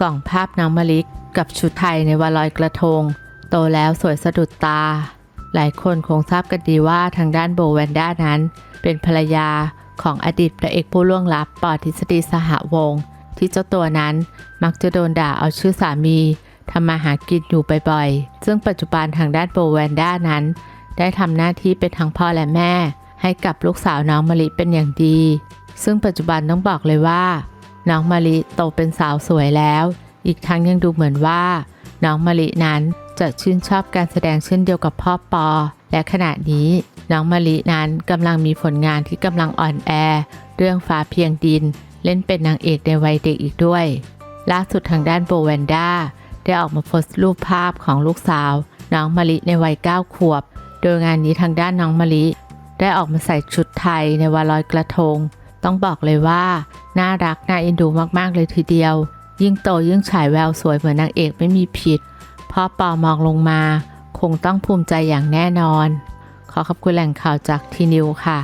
ส่องภาพน้องมะลิกับชุดไทยในวันลอยกระทง โตแล้วสวยสะดุดตา หลายคนคงทราบกันดีว่าทางด้านโบแวนด้านั้น เป็นภรรยาของอดีตพระเอกผู้ล่วงลับปอทฤษฎีสหวงศ์ที่เจ้าตัวนั้นมักจะโดนด่าเอาชื่อสามีทำมาหากินอยู่บ่อยๆ ซึ่งปัจจุบันทางด้านโบแวนด้านั้น ได้ทำหน้าที่เป็นทั้งพ่อและแม่ ให้กับลูกสาวน้องมะลิเป็นอย่างดี ซึ่งปัจจุบันต้องบอกเลยว่า น้องมะลิโตเป็นสาวสวยแล้ว อีกทั้งยังดูเหมือนว่า น้องมะลินั้นจะชื่นชอบการแสดงเช่นเดียวกับพ่อปอ และขณะนี้น้องมะลินั้นกำลังมีผลงานที่กำลังอ่อนแอ เรื่องฟ้าเพียงดิน เล่นเป็นนางเอกในวัยเด็กอีกด้วย ล่าสุดทางด้านโบแวนด้าได้ออกมาโพสต์รูปภาพของลูกสาว น้องมะลิในวัย 9 ขวบ โดยงานนี้ทางด้านน้องมะลิ ได้ออกมาใส่ชุดไทยในวันลอยกระทง ต้องบอกเลยว่า น่ารัก น่าเอ็นดูมากๆเลยทีเดียว ยิ่งโตยิ่งฉายแววสวยเหมือนนางเอกไม่มีผิดพ่อปอมองลงมา คงต้องภูมิใจอย่างแน่นอน ขอขอบคุณแหล่งข่าวจากทีนิวค่ะ